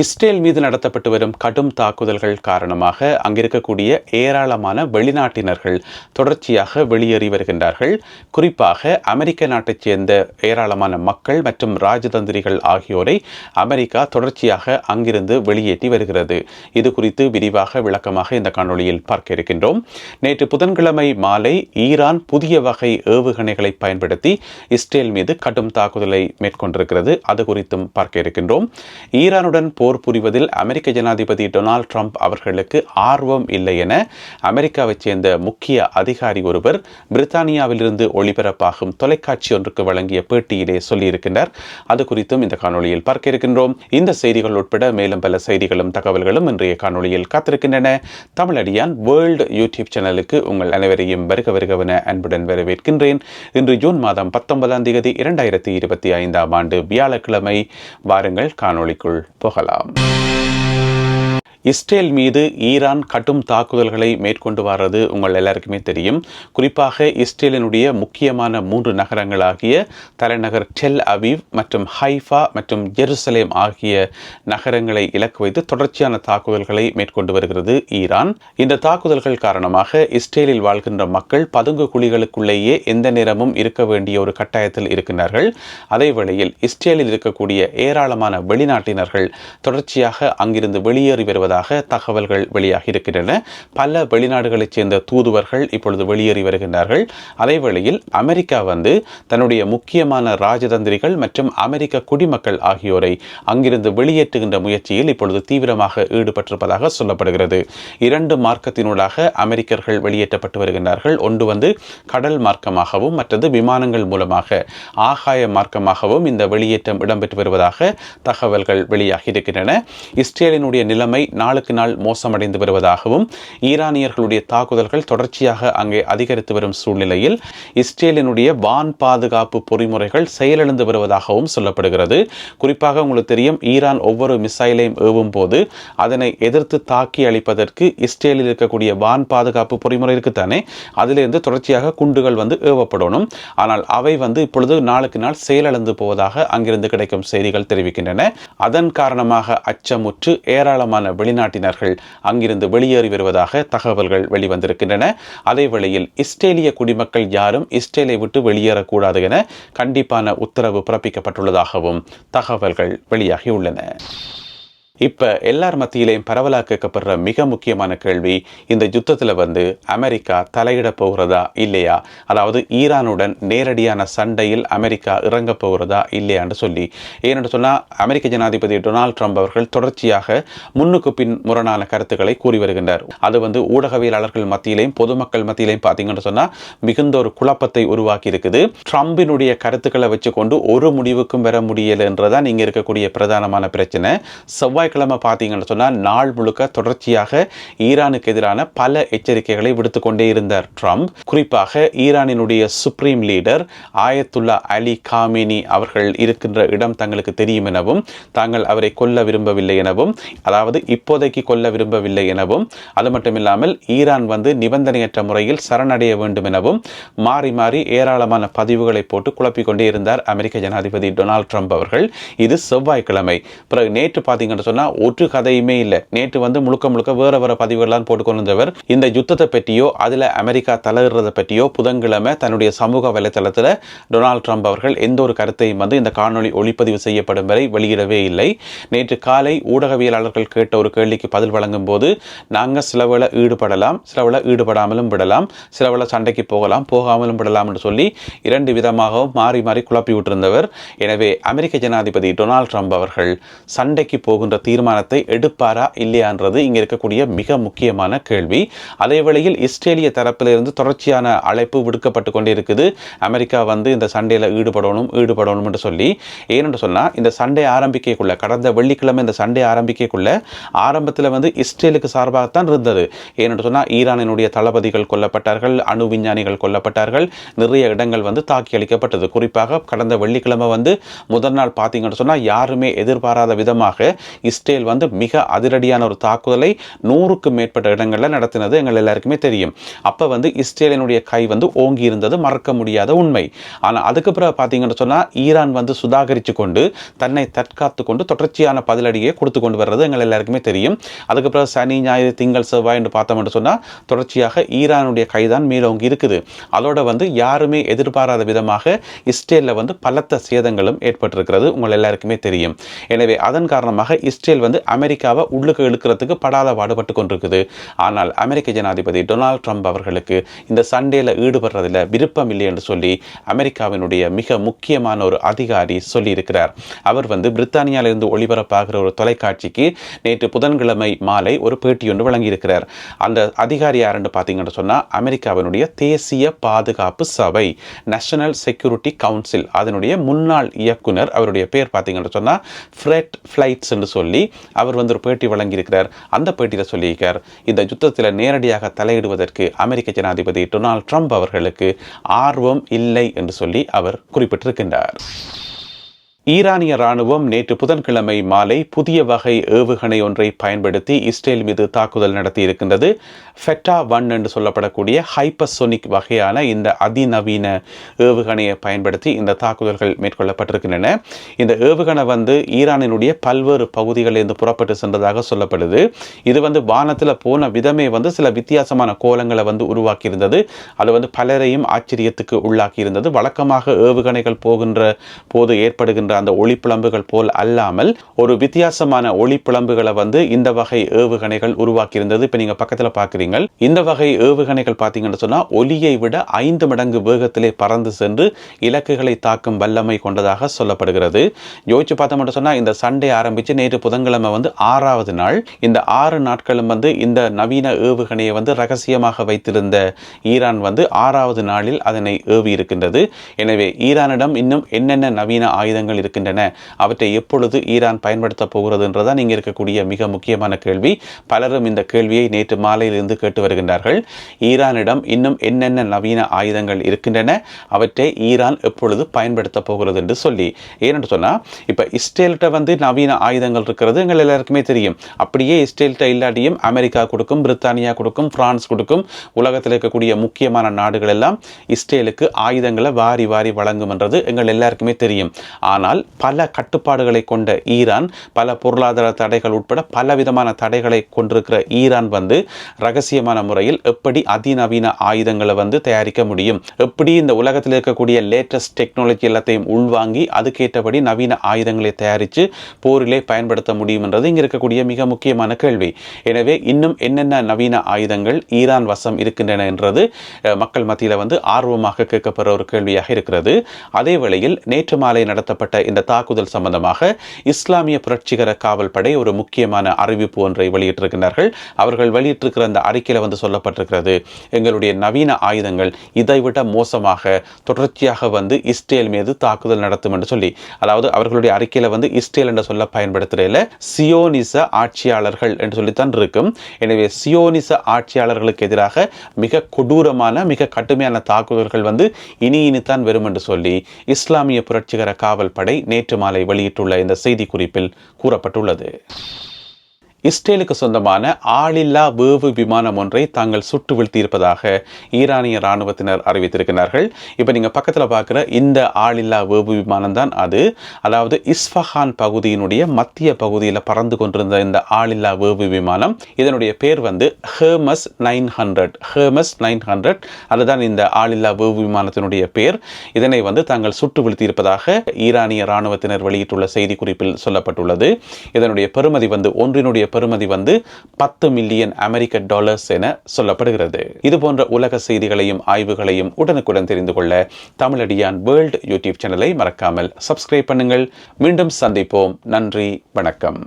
Israel மீது நடத்தப்பட்டு வரும் கடும் தாக்குதல்கள் காரணமாக அங்கிருக்கக்கூடிய ஏராளமான வெளிநாட்டினர்கள் தொடர்ச்சியாக வெளியேறி வருகின்றார்கள். குறிப்பாக அமெரிக்க நாட்டைச் சேர்ந்த ஏராளமான மக்கள் மற்றும் ராஜதந்திரிகள் ஆகியோரை அமெரிக்கா தொடர்ச்சியாக அங்கிருந்து வெளியேற்றி வருகிறது. இது குறித்து விரிவாக விளக்கமாக இந்த காணொளியில் பார்க்க இருக்கின்றோம். நேற்று புதன்கிழமை மாலை ஈரான் புதிய வகை ஏவுகணைகளை பயன்படுத்தி இஸ்ரேல் மீது கடும் தாக்குதலை மேற்கொண்டிருக்கிறது. அது குறித்தும் பார்க்க இருக்கின்றோம். ஈரானுடன் போர் புரிவதில் அமெரிக்க ஜனாதிபதி டொனால்ட் ட்ரம்ப் அவர்களுக்கு ஆர்வம் இல்லை என அமெரிக்காவைச் சேர்ந்த முக்கிய அதிகாரி ஒருவர் பிரித்தானியாவிலிருந்து ஒளிபரப்பாகும் தொலைக்காட்சி ஒன்றுக்கு வழங்கிய பேட்டியிலே சொல்லியிருக்கின்றார். அது குறித்தும் இந்த காணொளியில் பார்க்க இருக்கின்றோம். இந்த செய்திகள் உட்பட மேலும் பல செய்திகளும் தகவல்களும் இன்றைய காணொளியில் காத்திருக்கின்றன. தமிழடியான் வேர்ல்டு யூடியூப் சேனலுக்கு உங்கள் அனைவரையும் வருக வருகவன அன்புடன் வரவேற்கின்றேன். இன்று ஜூன் மாதம் பத்தொன்பதாம் தேதி இரண்டாயிரத்தி இருபத்தி ஐந்தாம் ஆண்டு வியாழக்கிழமை வாருங்கள் காணொளிக்குள் போகலாம். Um, இஸ்ரேல் மீது ஈரான் கடும் தாக்குதல்களை மேற்கொண்டு வர்றது உங்கள் எல்லாருக்குமே தெரியும். குறிப்பாக இஸ்ரேலினுடைய முக்கியமான மூன்று நகரங்களாகிய தலைநகர் டெல் அவீவ் மற்றும் ஹைஃபா மற்றும் ஜெருசலேம் ஆகிய நகரங்களை இலக்கு வைத்து தொடர்ச்சியான தாக்குதல்களை மேற்கொண்டு வருகிறது ஈரான். இந்த தாக்குதல்கள் காரணமாக இஸ்ரேலில் வாழ்கின்ற மக்கள் பதுங்கு குழிகளுக்குள்ளேயே எந்த நேரமும் இருக்க வேண்டிய ஒரு கட்டாயத்தில் இருக்கின்றார்கள் அதே வேளையில் இஸ்ரேலில் இருக்கக்கூடிய ஏராளமான வெளிநாட்டினர்கள் தொடர்ச்சியாக அங்கிருந்து வெளியேறி வருவதாக தகவல்கள் வெளியாகி இருக்கின்றன. பல வெளிநாடுகளைச் சேர்ந்த தூதுவர்கள் இப்பொழுது வெளியேறி வருகின்றார்கள். அதேவேளையில் அமெரிக்கா வந்து தன்னுடைய முக்கியமான ராஜதந்திரிகள் மற்றும் அமெரிக்க குடிமக்கள் ஆகியோரை அங்கிருந்து வெளியேற்றுகின்ற முயற்சியில் இப்பொழுது தீவிரமாக ஈடுபட்டிருப்பதாக சொல்லப்படுகிறது. இரண்டு மார்க்கத்தினூடாக அமெரிக்கர்கள் வெளியேற்றப்பட்டு வருகின்றார்கள். ஒன்று வந்து கடல் மார்க்கமாகவும் மற்றது விமானங்கள் மூலமாக ஆகாய மார்க்கமாகவும் இந்த வெளியேற்றம் இடம்பெற்று வருவதாக தகவல்கள் வெளியாகி இருக்கின்றன. இஸ்ரேலினுடைய நிலைமை நாளுக்கு நாள் மோசமடைந்து வருவதாகவும் ஈரானியர்களுடைய தாக்குதல்கள் தொடர்ச்சியாக அங்கே அதிகரித்து வரும் சூழ்நிலையில் இஸ்ரேலினுடைய வான் பாதுகாப்பு பொறிமுறைகள் செயலிழந்து வருவதாகவும் சொல்லப்படுகிறது. குறிப்பாக உங்களுக்கு தெரியும் ஈரான் ஒவ்வொரு மிசைலையும் ஏவும் போது அதனை எதிர்த்து தாக்கி அளிப்பதற்கு இஸ்ரேலில் இருக்கக்கூடிய வான் பாதுகாப்பு பொறிமுறை இருக்குத்தானே அதிலிருந்து தொடர்ச்சியாக குண்டுகள் வந்து ஏவப்படணும். ஆனால் அவை வந்து இப்பொழுது நாளுக்கு நாள் செயலிழந்து போவதாக அங்கிருந்து கிடைக்கும் செய்திகள் தெரிவிக்கின்றன. அதன் காரணமாக அச்சமுற்று ஏராளமான வெளி வெளிநாட்டினர்கள் அங்கிருந்து வெளியேறி வருவதாக தகவல்கள் வெளிவந்திருக்கின்றன. அதே வேளையில் இஸ்ரேலிய குடிமக்கள் யாரும் இஸ்ரேலை விட்டு வெளியேறக்கூடாது என கண்டிப்பான உத்தரவு பிறப்பிக்கப்பட்டுள்ளதாகவும் தகவல்கள் வெளியாகியுள்ளன. இப்போ எல்லார் மத்தியிலையும் பரவலாக கேட்கப்படுற மிக முக்கியமான கேள்வி இந்த யுத்தத்தில் வந்து அமெரிக்கா தலையிட போகிறதா இல்லையா? அதாவது ஈரானுடன் நேரடியான சண்டையில் அமெரிக்கா இறங்க போகிறதா இல்லையான்னு சொல்லி. ஏன்னு சொன்னால் அமெரிக்க ஜனாதிபதி டொனால்ட் ட்ரம்ப் அவர்கள் தொடர்ச்சியாக முன்னுக்கு பின் முரணான கருத்துக்களை கூறி வருகின்றார். அது வந்து ஊடகவியலாளர்கள் மத்தியிலையும் பொதுமக்கள் மத்தியிலையும் பார்த்தீங்கன்னு சொன்னால் மிகுந்த ஒரு குழப்பத்தை உருவாக்கி இருக்குது ட்ரம்பினுடைய கருத்துக்களை வச்சுக்கொண்டு ஒரு முடிவுக்கும் வர முடியலைன்றதான் இங்கே இருக்கக்கூடிய பிரதானமான பிரச்சனை. செவ்வாய் செவ்வாய்க்கிழமை பார்த்தீங்கன்னு சொன்னால் நாள் முழுக்க தொடர்ச்சியாக ஈரானுக்கு எதிரான பல எச்சரிக்கைகளை விடுத்து கொண்டே இருந்தார் ட்ரம்ப். குறிப்பாக ஈரானினுடைய supreme leader Ayatollah Ali Khamenei அவர்கள் இருக்கின்ற இடம் தங்களுக்கு தெரியும் எனவும் தாங்கள் அவரை கொல்ல விரும்பவில்லை எனவும் அதாவது இப்போதைக்கு கொல்ல விரும்பவில்லை எனவும் அது மட்டுமில்லாமல் ஈரான் வந்து நிபந்தனையற்ற முறையில் சரணடைய வேண்டும் எனவும் மாறி மாறி ஏராளமான பதிவுகளை போட்டு குழப்பிக்கொண்டே இருந்தார் அமெரிக்க ஜனாதிபதி டொனால்ட் ட்ரம்ப் அவர்கள். இது செவ்வாய்க்கிழமை. பிறகு நேற்று பார்த்தீங்கன்னு சொன்னால் ஒரு கதையுமே இல்லை. நேற்று வந்து முழுக்க முழுக்க வேற வேற பதிவுகள்லாம் போட்டுக்கொண்டிருந்தவர். இந்த யுத்தத்தை பற்றியோ அதில் அமெரிக்கா தலையிடுறதை பற்றியோ புதன்கிழமை தன்னுடைய சமூக வலைத்தளத்தில் டொனால்ட் ட்ரம்ப் அவர்கள் எந்த ஒரு கருத்தையும் வந்து இந்த காணொளி ஒளிப்பதிவு செய்யப்படும் வரை வெளியிடவே இல்லை. நேற்று காலை ஊடகவியலாளர்கள் கேட்ட ஒரு கேள்விக்கு பதில் வழங்கும் போது நாங்கள் சிலவேளை ஈடுபடலாம் சிலவில் ஈடுபடாமலும் விடலாம் சிலவேளை சண்டைக்கு போகலாம் போகாமலும் விடலாம் என்று சொல்லி இரண்டு விதமாகவும் மாறி மாறி குழப்பி விட்டிருந்தவர். எனவே அமெரிக்க ஜனாதிபதி டொனால்ட் ட்ரம்ப் அவர்கள் சண்டைக்கு போகின்ற தீர்மானத்தை எடுப்பாரா இல்லையான்றது இங்கே இருக்கக்கூடிய மிக முக்கியமான கேள்வி. அதேவேளையில் இஸ்ரேலிய தரப்பிலிருந்து தொடர்ச்சியான அழைப்பு விடுக்கப்பட்டு கொண்டே இருக்குது அமெரிக்கா வந்து இந்த சண்டையில் ஈடுபடணும் ஈடுபடணும் என்று சொல்லி. ஏனென்று சொன்னால் இந்த சண்டை ஆரம்பிக்கக்குள்ள கடந்த வெள்ளிக்கிழமை இந்த சண்டை ஆரம்பிக்கக்குள்ள ஆரம்பத்தில் வந்து இஸ்ரேலுக்கு சார்பாகத்தான் இருந்தது. ஏனென்று சொன்னால் ஈரானினுடைய தளபதிகள் கொல்லப்பட்டார்கள் அணு விஞ்ஞானிகள் கொல்லப்பட்டார்கள் நிறைய இடங்கள் வந்து தாக்கி அளிக்கப்பட்டது. குறிப்பாக கடந்த வெள்ளிக்கிழமை வந்து முதல் நாள் பார்த்தீங்கன்னு சொன்னால் யாருமே எதிர்பாராத விதமாக இஸ்ரேல் வந்து மிக அதிரடியான ஒரு தாக்குதலை நூறுக்கு மேற்பட்ட இடங்களில் நடத்தினது எங்கள் எல்லாருக்குமே தெரியும். அப்போ வந்து இஸ்ரேலினுடைய கை வந்து ஓங்கி இருந்தது மறக்க முடியாத உண்மை. ஆனால் அதுக்கு பிறகு பார்த்தீங்கன்னு சொன்னால் ஈரான் வந்து சுதாகரித்து கொண்டு தன்னை தற்காத்து கொண்டு தொடர்ச்சியான பதிலடியை கொடுத்து கொண்டு வர்றது எங்கள் எல்லாருக்குமே தெரியும். அதுக்கு பிறகு சனி ஞாயிறு திங்கள் செவ்வாய் என்று பார்த்தோம்னு சொன்னால் தொடர்ச்சியாக ஈரானுடைய கைதான் மேலோங்கி இருக்குது. அதோட வந்து யாருமே எதிர்பாராத விதமாக இஸ்ரேலில் வந்து பலத்த சேதங்களும் ஏற்பட்டிருக்கிறது உங்கள் எல்லாருக்குமே தெரியும். எனவே அதன் காரணமாக இஸ்ரேல் வந்து அமெரிக்காவை உள்ளுக்கு இழுக்கிறதுக்கு படாத பாடுபட்டு கொண்டிருக்குது. ஆனால் அமெரிக்க ஜனாதிபதி டொனால்ட் ட்ரம்ப் அவர்களுக்கு இந்த சண்டேல ஈடுபடுறதில் விருப்பம் இல்லை என்று சொல்லி அமெரிக்காவினுடைய மிக முக்கியமான ஒரு அதிகாரி சொல்லியிருக்கிறார். அவர் வந்து பிரித்தானியாவிலிருந்து ஒளிபரப்பாகிற ஒரு தொலைக்காட்சிக்கு நேற்று புதன்கிழமை மாலை ஒரு பேட்டி ஒன்று வழங்கியிருக்கிறார். அந்த அதிகாரி யாருன்னு பார்த்தீங்கன்னு சொன்னால் அமெரிக்காவினுடைய தேசிய பாதுகாப்பு சபை நேஷனல் செக்யூரிட்டி கவுன்சில் அதனுடைய முன்னாள் இயக்குனர் அவருடைய பேர் பார்த்தீங்கன்னு சொன்னால் ஃப்ரெட் ஃப்ளைட்ஸ் என்று சொல்லி அவர் வந்து ஒரு பேட்டி வழங்கியிருக்கிறார். அந்த பேட்டியில் சொல்லியிருக்கார் இந்த யுத்தத்தில் நேரடியாக தலையிடுவதற்கு அமெரிக்க ஜனாதிபதி டொனால்ட் ட்ரம்ப் அவர்களுக்கு ஆர்வம் இல்லை என்று சொல்லி அவர் குறிப்பிட்டிருக்கின்றார். ஈரானிய ராணுவம் நேற்று புதன்கிழமை மாலை புதிய வகை ஏவுகணை ஒன்றை பயன்படுத்தி இஸ்ரேல் மீது தாக்குதல் நடத்தியிருக்கின்றது. ஃபெட்டா ஒன் என்று சொல்லப்படக்கூடிய ஹைப்பசோனிக் வகையான இந்த அதிநவீன ஏவுகணையை பயன்படுத்தி இந்த தாக்குதல்கள் மேற்கொள்ளப்பட்டிருக்கின்றன. இந்த ஏவுகணை வந்து ஈரானினுடைய பல்வேறு பகுதிகளிலிருந்து புறப்பட்டு சென்றதாக சொல்லப்படுது. இது வந்து வானத்தில் போன விதமே வந்து சில வித்தியாசமான கோலங்களை வந்து உருவாக்கியிருந்தது. அது வந்து பலரையும் ஆச்சரியத்துக்கு உள்ளாக்கி இருந்தது வழக்கமாக ஏவுகணைகள் போகின்ற போது ஏற்படுகின்ற அந்த ஒளிப்பிளம்புகள் போல் அல்லாமல் ஒரு வித்தியாசமான ஒளிப்பிழம்புகளை வந்து இந்த வகை ஏவுகணைகள் உருவாக்கியிருந்தது. இப்போ நீங்கள் பக்கத்தில் பார்க்குறீங்க இந்த வகை ஏவுகணைகள் பார்த்தீங்கன்னு சொன்னால் ஒலியை விட ஐந்து மடங்கு வேகத்திலே பறந்து சென்று இலக்குகளை தாக்கும் வல்லமை கொண்டதாக சொல்லப்படுகிறது. யோசிச்சு பார்த்தோம்னு சொன்னால் இந்த சண்டே ஆரம்பித்து நேற்று புதன்கிழமை வந்து ஆறாவது நாள். இந்த ஆறு நாட்களும் வந்து இந்த நவீன ஏவுகணையை வந்து ரகசியமாக வைத்திருந்த ஈரான் வந்து ஆறாவது நாளில் அதனை ஏவி இருக்கின்றது எனவே ஈரானிடம் இன்னும் என்னென்ன நவீன ஆயுதங்கள் இருக்கின்றன. அவற்றை எப்பொழுது ஈரான் பயன்படுத்த போகிறதுன்றதான் இங்கே இருக்கக்கூடிய மிக முக்கியமான கேள்வி. பலரும் இந்த கேள்வியை நேற்று மாலையிலிருந்து கேட்டு வருகின்றார்கள். ஈரானிடம் இன்னும் என்னென்ன நவீன ஆயுதங்கள் இருக்கின்றன? அவற்றை ஈரான் எப்பொழுது பயன்படுத்தப் போகிறது என்று சொல்லி. ஏனென்று சொன்னால் இப்போ இஸ்ரேல்கிட்ட வந்து நவீன ஆயுதங்கள் இருக்கிறது எங்கள் எல்லாருக்குமே தெரியும். அப்படியே இஸ்ரேல்கிட்ட இல்லாட்டியும் அமெரிக்கா கொடுக்கும் பிரித்தானியா கொடுக்கும் பிரான்ஸ் கொடுக்கும் உலகத்தில் இருக்கக்கூடிய முக்கியமான நாடுகள் எல்லாம் இஸ்ரேலுக்கு ஆயுதங்களை வாரி வாரி வழங்கும் என்றது எங்கள் எல்லாருக்குமே தெரியும். ஆனால் பல கட்டுப்பாடுகளை கொண்ட ஈரான் பல பொருளாதார தடைகள் உட்பட பல விதமான தடைகளை கொண்டிருக்கிற ஈரான் வந்து ரகசியமான முறையில் எப்படி அதிநவீன ஆயுதங்களை வந்து தயாரிக்க முடியும்? எப்படி இந்த உலகத்தில் இருக்கக்கூடிய லேட்டஸ்ட் டெக்னாலஜி எல்லாத்தையும் உள்வாங்கி அதுக்கேற்றபடி நவீன ஆயுதங்களை தயாரித்து போரிலே பயன்படுத்த முடியும் என்றது இங்கே இருக்கக்கூடிய மிக முக்கியமான கேள்வி. எனவே இன்னும் என்னென்ன நவீன ஆயுதங்கள் ஈரான் வசம் இருக்கின்றன என்றது மக்கள் மத்தியில் வந்து ஆர்வமாக கேட்கப்படுற ஒரு கேள்வியாக இருக்கிறது. அதே வேளையில் நேற்று மாலை நடத்தப்பட்ட இந்த தாக்குதல் சம்பந்தமாக இஸ்லாமிய புரட்சிகர காவல்படை ஒரு முக்கியமான அறிவிப்பு ஒன்றை வெளியிட்டிருக்கிறார்கள். அவர்கள் வெளியிட்டிருக்கிற அந்த அறிக்கையில் வந்து சொல்லப்பட்டிருக்கிறது எங்களுடைய நவீன ஆயுதங்கள் இதைவிட மோசமாக தொடர்ச்சியாக வந்து இஸ்ரேல் மீது தாக்குதல் நடத்தும் என்று சொல்லி அதாவது அவர்களுடைய அறிக்கையில் வந்து இஸ்ரேல் என்று சொல்ல பயன்படுத்துறதுல சியோனிச ஆட்சியாளர்கள் என்று சொல்லித்தான் இருக்கும். எனவே சியோனிச ஆட்சியாளர்களுக்கு எதிராக மிக கொடூரமான மிக கடுமையான தாக்குதல்கள் வந்து இனி இனித்தான் வரும் என்று சொல்லி இஸ்லாமிய புரட்சிகர காவல் படை நேற்று மாலை வெளியிட்டுள்ள இந்த செய்திக்குறிப்பில் கூறப்பட்டுள்ளது. இஸ்ரேலுக்கு சொந்தமான ஆளில்லா வேவு விமானம் ஒன்றை தாங்கள் சுட்டு வீழ்த்தியிருப்பதாக ஈரானிய ராணுவத்தினர் அறிவித்திருக்கிறார்கள். இப்போ நீங்கள் பக்கத்தில் பார்க்குற இந்த ஆளில்லா வேவு விமானம் தான் அது. அதாவது இஸ்ஃபஹான் பகுதியினுடைய மத்திய பகுதியில் பறந்து கொண்டிருந்த இந்த ஆளில்லா வேவு விமானம். இதனுடைய பேர் வந்து Hermes nine hundred. Hermes nine hundred. அதுதான் இந்த ஆளில்லா வேவு விமானத்தினுடைய பேர். இதனை வந்து தாங்கள் சுட்டு வீழ்த்தியிருப்பதாக ஈரானிய ராணுவத்தினர் வெளியிட்டுள்ள செய்திக்குறிப்பில் சொல்லப்பட்டுள்ளது. இதனுடைய பெருமதி வந்து ஒன்றினுடைய பெறுமதி வந்து பத்து மில்லியன் அமெரிக்க டாலர்ஸ் என சொல்லப்படுகிறது. இது போன்ற உலக செய்திகளையும் ஆய்வுகளையும் உடனுக்குடன் தெரிந்து கொள்ள தமிழடியான் வேர்ல்ட் யூடியூப் சேனலை மறக்காமல் சப்ஸ்கிரைப் பண்ணுங்கள். மீண்டும் சந்திப்போம். நன்றி வணக்கம்.